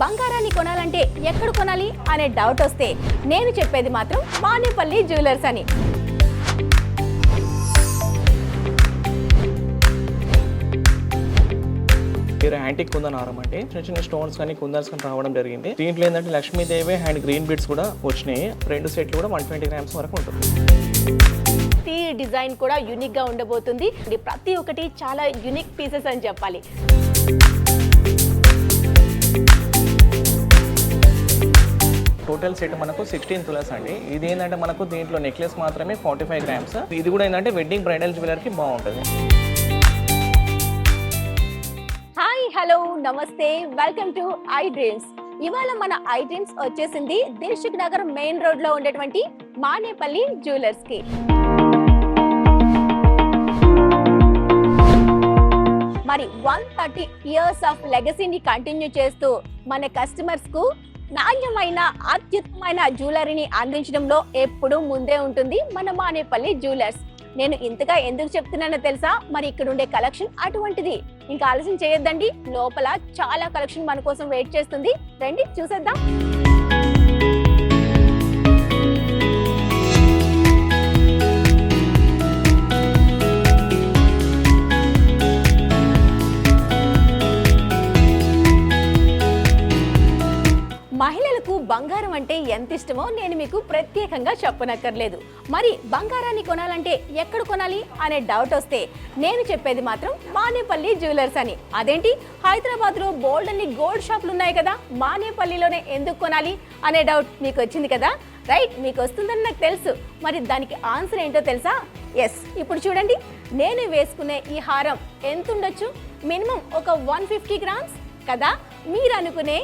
బంగారాన్ని కొనాలంటే ఎక్కడ కొనాలి అనే డౌట్ వస్తే నేను చెప్పేది మాత్రం మానేపల్లి జ్యువెలర్స్ అని. మీరు యాంటిక్ కుందన్ హారం అంటే చిన్న చిన్న స్టోన్స్ కానీ కుందన్స్ కానీ రావడం జరిగింది. దీంట్లో ఏంటంటే లక్ష్మీదేవి అండ్ గ్రీన్ బీడ్స్ కూడా వచ్చినాయి. రెండు సెట్లు కూడా వన్ ట్వంటీ గ్రామ్స్ వరకు ఉంటుంది. ప్రతి డిజైన్ కూడా యూనిక్గా ఉండబోతుంది. ప్రతి ఒక్కటి చాలా యూనిక్ పీసెస్ అని చెప్పాలి. టోటల్ సెట్ మనకు సిక్స్టీన్ తులస్ అండి. ఇది ఏంటంటే మనకు దీంట్లో నెక్లెస్ మాత్రమే ఫార్టీ ఫైవ్ గ్రామ్స్ ఇది కూడా ఏంటంటే వెడ్డింగ్ బ్రైడల్ జ్యువెలర్కి బాగుంటుంది. హాయ్ హలో నమస్తే వెల్కమ్ టు ఐ డ్రీమ్స్ ఇవాళ మన ఐ డ్రీమ్స్ వచ్చేసింది దిల్షుక్ నగర్ మెయిన్ రోడ్లో ఉండేటువంటి మానేపల్లి జ్యువెలర్స్కి. మరి వన్ థర్టీ ఇయర్స్ ఆఫ్ లెగసీని కంటిన్యూ చేస్తూ మన కస్టమర్స్కు నాణ్యమైన అత్యుత్తమైన జ్యువెలరీని అందించడంలో ఎప్పుడూ ముందే ఉంటుంది మన మానేపల్లి జ్యువెలర్స్. నేను ఇంతగా ఎందుకు చెప్తున్నానో తెలుసా? మరి ఇక్కడ ఉండే కలెక్షన్ అటువంటిది. ఇంకా ఆలస్యం చేయొద్దండి. లోపల చాలా కలెక్షన్ మన కోసం వెయిట్ చేస్తుంది. రండి చూసేద్దాం. బంగారం అంటే ఎంత ఇష్టమో నేను మీకు ప్రత్యేకంగా చెప్పనక్కర్లేదు. మరి బంగారాన్ని కొనాలంటే ఎక్కడ కొనాలి అనే డౌట్ వస్తే నేను చెప్పేది మాత్రం మానేపల్లి జ్యువెలర్స్ అని. అదేంటి? హైదరాబాద్లో బోల్డ్ అన్ని గోల్డ్ షాపులు ఉన్నాయి కదా మానేపల్లిలోనే ఎందుకు కొనాలి అనే డౌట్ మీకు వచ్చింది కదా? రైట్ మీకు వస్తుందని నాకు తెలుసు. మరి దానికి ఆన్సర్ ఏంటో తెలుసా? ఎస్ ఇప్పుడు చూడండి. నేను వేసుకునే ఈ హారం ఎంత ఉండొచ్చు మినిమం ఒక వన్ ఫిఫ్టీ గ్రామ్స్ కదా? మీరు అనుకునే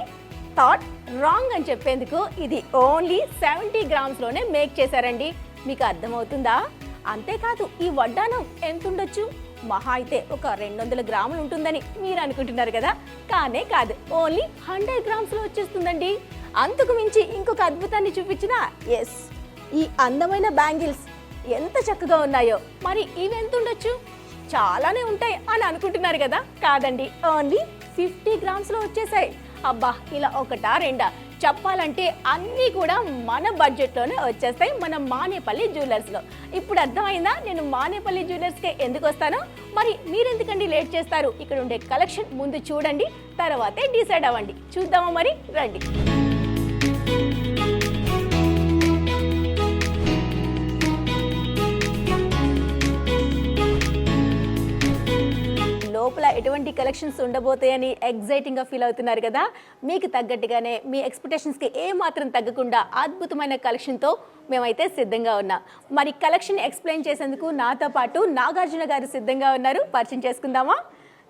థాట్ రాంగ్ అని చెప్పేందుకు ఇది ఓన్లీ సెవెంటీ గ్రామ్స్లోనే మేక్ చేశారండి. మీకు అర్థమవుతుందా? అంతేకాదు ఈ వడ్డానం ఎంత ఉండొచ్చు? మహా అయితే ఒక రెండు వందల గ్రాములు ఉంటుందని మీరు అనుకుంటున్నారు కదా? కానే కాదు ఓన్లీ హండ్రెడ్ గ్రామ్స్లో వచ్చేస్తుందండి. అంతకు మించి ఇంకొక అద్భుతాన్ని చూపించిన ఎస్ ఈ అందమైన బ్యాంగిల్స్ ఎంత చక్కగా ఉన్నాయో. మరి ఇవి ఉండొచ్చు? చాలానే ఉంటాయి అని అనుకుంటున్నారు కదా? కాదండి ఓన్లీ ఫిఫ్టీ గ్రామ్స్లో వచ్చేసాయి. అబ్బా ఇలా ఒకటా రెండా? చెప్పాలంటే అన్నీ కూడా మన బడ్జెట్లోనే వచ్చేస్తాయి మన మానేపల్లి జ్యువెలర్స్లో. ఇప్పుడు అర్థమైందా? నేను మానేపల్లి జ్యువెలర్స్కే ఎందుకు వస్తానో? మరి మీరెందుకండి లేట్ చేస్తారు? ఇక్కడ ఉండే కలెక్షన్ ముందు చూడండి తర్వాతే డిసైడ్ అవ్వండి. చూద్దామా మరి? రండి. లోపల ఎటువంటి కలెక్షన్స్ ఉండబోతాయని ఎగ్జైటింగ్గా ఫీల్ అవుతున్నారు కదా? మీకు తగ్గట్టుగానే మీ ఎక్స్పెక్టేషన్స్కి ఏ మాత్రం తగ్గకుండా అద్భుతమైన కలెక్షన్తో మేమైతే సిద్ధంగా ఉన్నాం. మరి కలెక్షన్ ఎక్స్ప్లెయిన్ చేసేందుకు నాతో పాటు నాగార్జున గారు సిద్ధంగా ఉన్నారు. పరిచయం చేసుకుందామా?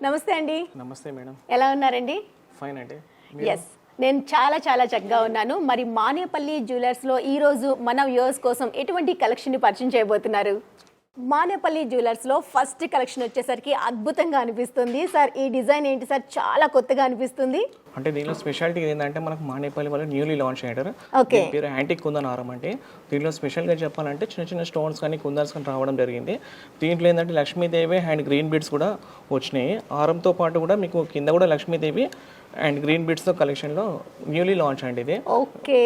నమస్తే అండి. నమస్తే మేడం. ఎలా ఉన్నారండి? ఫైన్ అండి. ఎస్ నేను చాలా చాలా చక్కగా ఉన్నాను. మరి మానేపల్లి జ్యువెలర్స్లో ఈరోజు మన వ్యూవర్స్ కోసం ఎటువంటి కలెక్షన్ని పరిచయం చేయబోతున్నారు? మానేపల్లి జ్యువెలర్స్లో ఫస్ట్ కలెక్షన్ వచ్చేసరికి అద్భుతంగా అనిపిస్తుంది. సార్ ఈ డిజైన్ ఏంటి సార్? చాలా కొత్తగా అనిపిస్తుంది. అంటే దీనిలో స్పెషాలిటీ ఏంటంటే మనకు మానేపల్లి వాళ్ళు న్యూలీ లాంచ్ అయ్యారు. దీని పేరు యాంటిక్ కుందన్ హారం అంటే దీంట్లో స్పెషల్గా చెప్పాలంటే చిన్న చిన్న స్టోన్స్ కానీ కుందన్స్ కానీ రావడం జరిగింది. దీంట్లో ఏంటంటే లక్ష్మీదేవి అండ్ గ్రీన్ బీడ్స్ కూడా వచ్చినాయి. హారంతో పాటు కూడా మీకు కింద కూడా లక్ష్మీదేవి అండ్ గ్రీన్ బీడ్స్తో కలెక్షన్లో న్యూలీ లాంచ్ అండి ఇది. ఓకే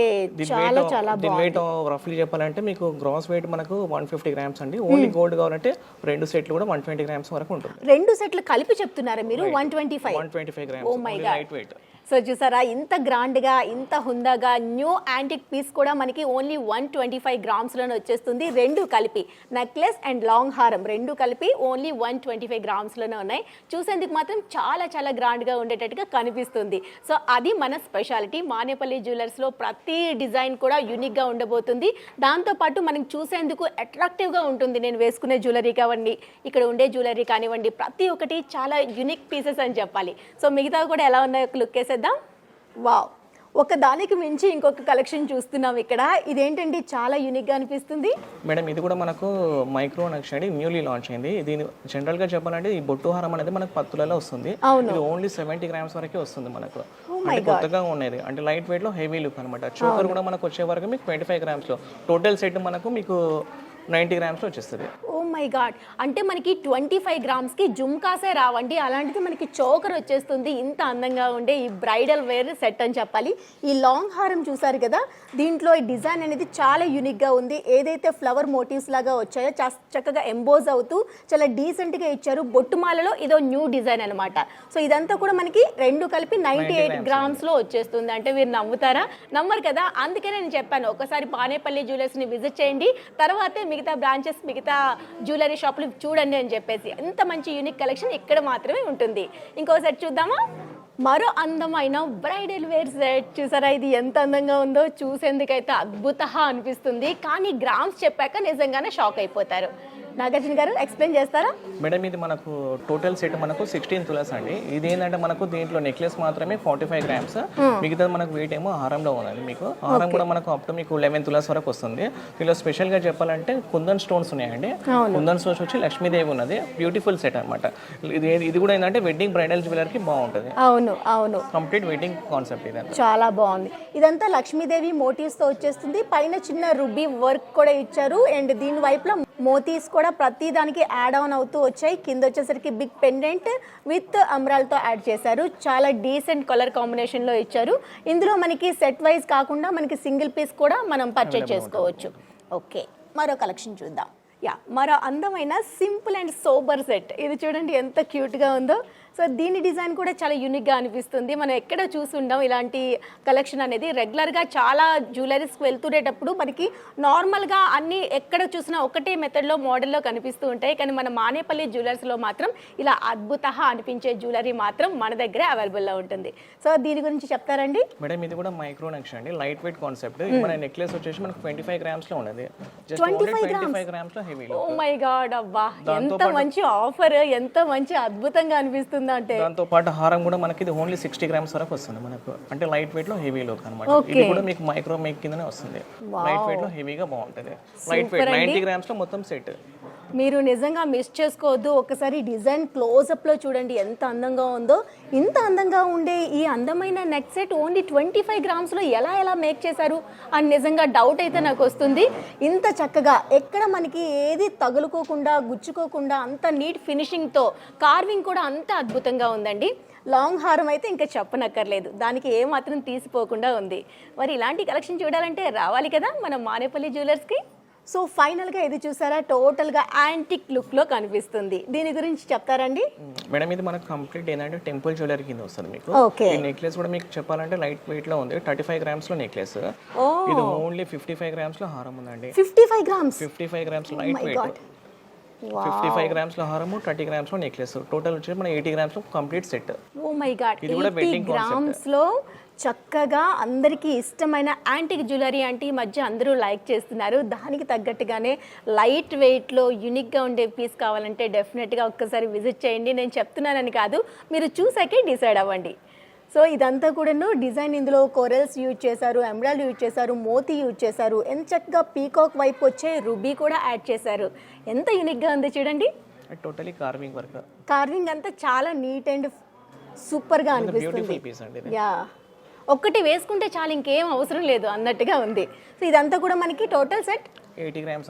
చాలా చాలా దీని వెయిట్ రఫ్లీ చెప్పాలంటే మీకు గ్రాస్ వెయిట్ మనకు వన్ ఫిఫ్టీ గ్రామ్స్ అండి. ఓన్లీ గోల్డ్ కావాలంటే రెండు సెట్లు కూడా వన్ ట్వంటీ గ్రామ్స్ వరకు ఉంటుంది. రెండు సెట్లు కలిపి చెప్తున్నారా మీరు? One twenty five one twenty five grams. Light weight so చూసారా ఇంత గ్రాండ్గా ఇంత హుందాగా న్యూ యాంటిక్ పీస్ కూడా మనకి ఓన్లీ వన్ ట్వంటీ ఫైవ్ గ్రామ్స్లోనే వచ్చేస్తుంది. రెండు కలిపి నెక్లెస్ అండ్ లాంగ్ హారం రెండు కలిపి ఓన్లీ వన్ ట్వంటీ ఫైవ్ గ్రామ్స్లోనే ఉన్నాయి. చూసేందుకు మాత్రం చాలా చాలా గ్రాండ్గా ఉండేటట్టుగా కనిపిస్తుంది. సో అది మన స్పెషాలిటీ. మానేపల్లి జ్యువెలర్స్లో ప్రతి డిజైన్ కూడా యూనిక్గా ఉండబోతుంది. దాంతోపాటు మనకి చూసేందుకు అట్రాక్టివ్గా ఉంటుంది. నేను వేసుకునే జ్యువెలరీ కావండి ఇక్కడ ఉండే జ్యువెలరీ కానివ్వండి ప్రతి ఒక్కటి చాలా యూనిక్ పీసెస్ అని చెప్పాలి. సో మిగతా కూడా ఎలా ఉన్నాయో లుక్ వేసే వేసేద్దాం వావ్. ఒక దానికి మించి ఇంకొక కలెక్షన్ చూస్తున్నాం ఇక్కడ. ఇదేంటండి? చాలా యూనిక్గా అనిపిస్తుంది. మేడం ఇది కూడా మనకు మైక్రో నక్ష అండి న్యూలీ లాంచ్ అయింది. దీని జనరల్గా చెప్పాలంటే ఈ బొట్టు హారం అనేది మనకు పత్తులలో వస్తుంది. ఇది ఓన్లీ సెవెంటీ గ్రామ్స్ వరకే వస్తుంది మనకు. Oh అంటే కొత్తగా ఉన్నది. అంటే లైట్ వెయిట్లో హెవీ లుక్ అనమాట చోకర్ కూడా మనకు వచ్చే వరకు మీకు ట్వంటీ ఫైవ్ గ్రామ్స్లో. టోటల్ సెట్ మనకు మీకు నైంటీ గ్రామ్స్లో వచ్చేస్తుంది. ఓ మై గాడ్ అంటే మనకి ట్వంటీ ఫైవ్ గ్రామ్స్కి జుమ్కాసే రావండి. అలాంటిది మనకి చోకర్ వచ్చేస్తుంది. ఇంత అందంగా ఉండే ఈ బ్రైడల్ వేర్ సెట్ అని చెప్పాలి. ఈ లాంగ్ హారం చూసారు కదా? దీంట్లో ఈ డిజైన్ అనేది చాలా యూనిక్గా ఉంది. ఏదైతే ఫ్లవర్ మోటివ్స్ లాగా వచ్చాయో చక్కగా ఎంబోజ్ అవుతూ చాలా డీసెంట్గా ఇచ్చారు. బొట్టుమాలలో ఇదో న్యూ డిజైన్ అనమాట సో ఇదంతా కూడా మనకి రెండు కలిపి నైంటీ ఎయిట్ గ్రామ్స్లో వచ్చేస్తుంది. అంటే మీరు నమ్ముతారా? నమ్మరు కదా? అందుకే నేను చెప్పాను. ఒకసారి పానేపల్లి జ్యువెలర్స్ని విజిట్ చేయండి. తర్వాతే మిగతా బ్రాంచెస్ మిగతా జ్యువెలరీ షాపులు చూడండి అని చెప్పేసి ఇంత మంచి యూనిక్ కలెక్షన్ ఇక్కడ మాత్రమే ఉంటుంది. ఇంకో సెట్ చూద్దామా? మరో అందమైన బ్రైడల్ వేర్ సెట్ చూసారా ఇది ఎంత అందంగా ఉందో? చూసేందుకైతే అద్భుత అనిపిస్తుంది. కానీ గ్రామ్స్ చెప్పాక నిజంగానే షాక్ అయిపోతారు. నాగార్జున గారు ఎక్స్ప్లెయిన్ చేస్తారా? మేడం ఇది మనకు టోటల్ సెట్ మనకు సిక్స్టీన్ తులాస్ అండి. ఇది ఏంటంటే మనకు దీంట్లో నెక్లెస్ మాత్రమే ఫార్టీ ఫైవ్ గ్రామ్స్ మిగతా మనకు వెయిట్ ఏమో హారంలో ఉన్నది మీకు. హారం కూడా మనకు అప్ టు మీకు లెవెన్ తులాస్ వరకు వస్తుంది. దీనిలో స్పెషల్గా చెప్పాలంటే కుందన్ స్టోన్స్ ఉన్నాయండి. కుందన్ స్టోన్స్ వచ్చి లక్ష్మీదేవి ఉన్నది. బ్యూటిఫుల్ సెట్ అన్నమాట. ఇది ఇది కూడా ఏంటంటే వెడ్డింగ్ బ్రైడల్ జ్యువెలర్కి బాగుంటుంది. అవును అవును. కంప్లీట్ వెడ్డింగ్ కాన్సెప్ట్ ఇది చాలా బాగుంది. ఇదంతా లక్ష్మీదేవి మోటీవ్స్తో వచ్చేస్తుంది. పైన చిన్న రుబీ వర్క్ కూడా ఇచ్చారు. అండ్ దీని వైపులో మోతీస్ కూడా ప్రతి దానికి యాడ్ ఆన్ అవుతూ వచ్చాయి. కింద వచ్చేసరికి బిగ్ పెండెంట్ విత్ అమ్రాల్తో యాడ్ చేశారు. చాలా డీసెంట్ కలర్ కాంబినేషన్లో ఇచ్చారు. ఇందులో మనకి సెట్ వైజ్ కాకుండా మనకి సింగిల్ పీస్ కూడా మనం పర్చేజ్ చేసుకోవచ్చు. ఓకే మరో కలెక్షన్ చూద్దాం. యా మరో అందమైన సింపుల్ అండ్ సోబర్ సెట్ ఇది చూడండి ఎంత క్యూట్గా ఉందో. సో దీని డిజైన్ కూడా చాలా యూనిక్గా అనిపిస్తుంది. మనం ఎక్కడ చూసుండం ఇలాంటి కలెక్షన్ అనేది. రెగ్యులర్గా చాలా జ్యువెలరీస్కి వెళ్తుండేటప్పుడు మనకి నార్మల్గా అన్ని ఎక్కడ చూసినా ఒకటే మెథడ్లో మోడల్లో కనిపిస్తూ ఉంటాయి. కానీ మన మానేపల్లి జ్యువెలర్స్లో మాత్రం ఇలా అద్భుత అనిపించే జ్యువెలరీ మాత్రం మన దగ్గరే అవైలబుల్లో ఉంటుంది. సో దీని గురించి చెప్తారండి? మేడం ఇది కూడా మైక్రో నెక్స్ అండి. లైట్ వెయిట్ కాన్సెప్ట్ మన నెక్లెస్ వచ్చేసి మనకు ట్వంటీ ఫైవ్ గ్రామ్స్లో ఉన్నది. జస్ట్ ఓన్లీ ట్వంటీ ఫైవ్ గ్రామ్స్లో హెవీలో ఓ మై గాడ్ అబ్బా! ఎంత మంచి ఆఫర్ ఎంత మంచి అద్భుతంగా అనిపిస్తుంది. అంటే? దాంతో పాటు హారం కూడా మనకి ఇది ఓన్లీ సిక్స్టీ గ్రామ్స్ వరకు వస్తుంది మనకు. అంటే లైట్ వెయిట్లో హెవీ లుక్ అనమాట ఇది కూడా మీకు మైక్రో మేక్ కిందనే వస్తుంది. లైట్ వెయిట్లో హెవీగా బాగుంటుంది. లైట్ వెయిట్ నైన్టీ గ్రామ్స్లో మొత్తం సెట్ మీరు నిజంగా మిస్ చేసుకోవద్దు. ఒకసారి డిజైన్ క్లోజప్లో చూడండి ఎంత అందంగా ఉందో. ఇంత అందంగా ఉండే ఈ అందమైన neck set only twenty five గ్రామ్స్లో ఎలా ఎలా మేక్ చేశారు అని నిజంగా డౌట్ అయితే నాకు వస్తుంది. ఇంత చక్కగా ఎక్కడ మనకి ఏది తగులుకోకుండా గుచ్చుకోకుండా అంత నీట్ ఫినిషింగ్తో కార్వింగ్ కూడా అంత అద్భుతంగా ఉందండి. లాంగ్ హారం అయితే ఇంకా చెప్పనక్కర్లేదు. దానికి ఏమాత్రం తీసిపోకుండా ఉంది. మరి ఇలాంటి కలెక్షన్ చూడాలంటే రావాలి కదా మన మానేపల్లి జ్యువెలర్స్కి? సో ఫైనల్గా ఇది చూసారా? టోటల్గా యాంటిక్ లుక్లో కనిపిస్తుంది. దీని గురించి చెప్తారండి? మేడం ఇది మనకు కంప్లీట్ ఏంటంటే టెంపుల్ జ్యువెలరీ కింద వస్తుంది మీకు. ఓకే. ఈ నెక్లెస్ కూడా మీకు చెప్పాలంటే లైట్ వెయిట్లో ఉంది. థర్టీ ఫైవ్ గ్రామ్స్లో నెక్లెస్ ఇది ఓన్లీ ఫిఫ్టీ ఫైవ్ గ్రామ్స్లో హారం ఉందండి. Fifty five grams? Fifty five grams light my weight. Fifty five గ్రామ్స్లో హారము థర్టీ గ్రామ్స్లో నెక్లెస్. టోటల్ వచ్చేసి మన ఎయిటీ గ్రామ్స్లో complete set. Oh my god ఇది కూడా ఎయిటీ wedding concept. చక్కగా అందరికీ ఇష్టమైన యాంటిక్ జ్యువెలరీ అంటే ఈ మధ్య అందరూ లైక్ చేస్తున్నారు. దానికి తగ్గట్టుగానే లైట్ వెయిట్లో యూనిక్గా ఉండే పీస్ కావాలంటే డెఫినెట్గా ఒక్కసారి విజిట్ చేయండి. నేను చెప్తున్నానని కాదు మీరు చూసాకే డిసైడ్ అవ్వండి. సో ఇదంతా కూడాను డిజైన్ ఇందులో కొరల్స్ యూజ్ చేశారు ఎమరాల్డ్ యూజ్ చేశారు మోతీ యూజ్ చేశారు. ఎంత చక్కగా పీకాక్ వైపు వచ్చే రుబీ కూడా యాడ్ చేశారు. ఎంత యూనిక్గా ఉంది చూడండి. Totally carving work. కార్వింగ్ అంతా చాలా నీట్ అండ్ సూపర్గా అనిపిస్తుంది. యా. ఒక్కటి వేసుకుంటే చాలా ఇంకేం అవసరం లేదు అన్నట్టుగా ఉంది. సో ఇదంతా కూడా మనకి టోటల్ సెట్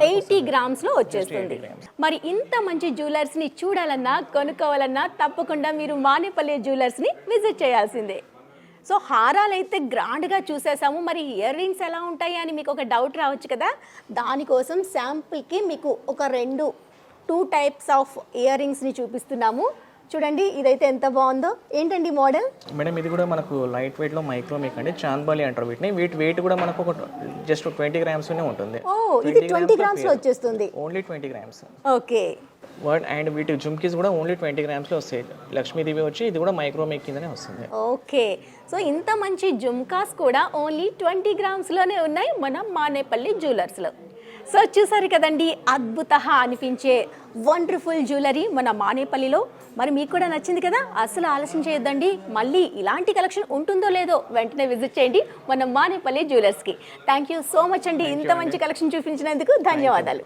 ఎయిటీ గ్రామ్స్లో వచ్చేస్తుంది. మరి ఇంత మంచి జ్యువెలర్స్ని చూడాలన్నా కొనుక్కోవాలన్నా తప్పకుండా మీరు మానేపల్లి జ్యువెలర్స్ని విజిట్ చేయాల్సిందే. సో హారాలు అయితే గ్రాండ్గా చూసేసాము. మరి ఇయర్ రింగ్స్ ఎలా ఉంటాయి అని మీకు ఒక డౌట్ రావచ్చు కదా? దానికోసం శాంపుల్కి మీకు ఒక రెండు టూ టైప్స్ ఆఫ్ ఇయర్ రింగ్స్ని చూపిస్తున్నాము. చూడండి ఇదైతే ఎంత బాగుందో. ఏంటండి మోడల్? మేడం ఇది కూడా మనకు లైట్ వెయిట్లో మైక్రో మేక్ అండి. చాంద్బాలి అంటారు వీటిని. వీటి వెయిట్ కూడా మనకు ఒక జస్ట్ ట్వంటీ గ్రామ్స్ ఉంటుంది. ఓ ఇది ట్వంటీ గ్రామ్స్లో వచ్చేస్తుంది. Only twenty grams okay. Word and వీటి జుమ్కీస్ కూడా ఓన్లీ ట్వంటీ గ్రామ్స్లో వస్తాయి. లక్ష్మీదేవి వచ్చి ఇది కూడా మైక్రో మేక్ కిందనే వస్తుంది. ఓకే. సో ఇంత మంచి జుమ్కాస్ కూడా ఓన్లీ ట్వంటీ గ్రామ్స్లోనే ఉన్నాయి మన మానేపల్లి జ్యువెలర్స్లో సో చూసారు కదండి అద్భుత అనిపించే వండర్ఫుల్ జ్యువెలరీ మన మానేపల్లిలో. మరి మీకు కూడా నచ్చింది కదా? అసలు ఆలస్యం చేయొద్దండి. మళ్ళీ ఇలాంటి కలెక్షన్ ఉంటుందో లేదో వెంటనే విజిట్ చేయండి మన మానేపల్లి జ్యువెలర్స్కి. థ్యాంక్ యూ సో మచ్ అండి. ఇంత మంచి కలెక్షన్ చూపించినందుకు ధన్యవాదాలు.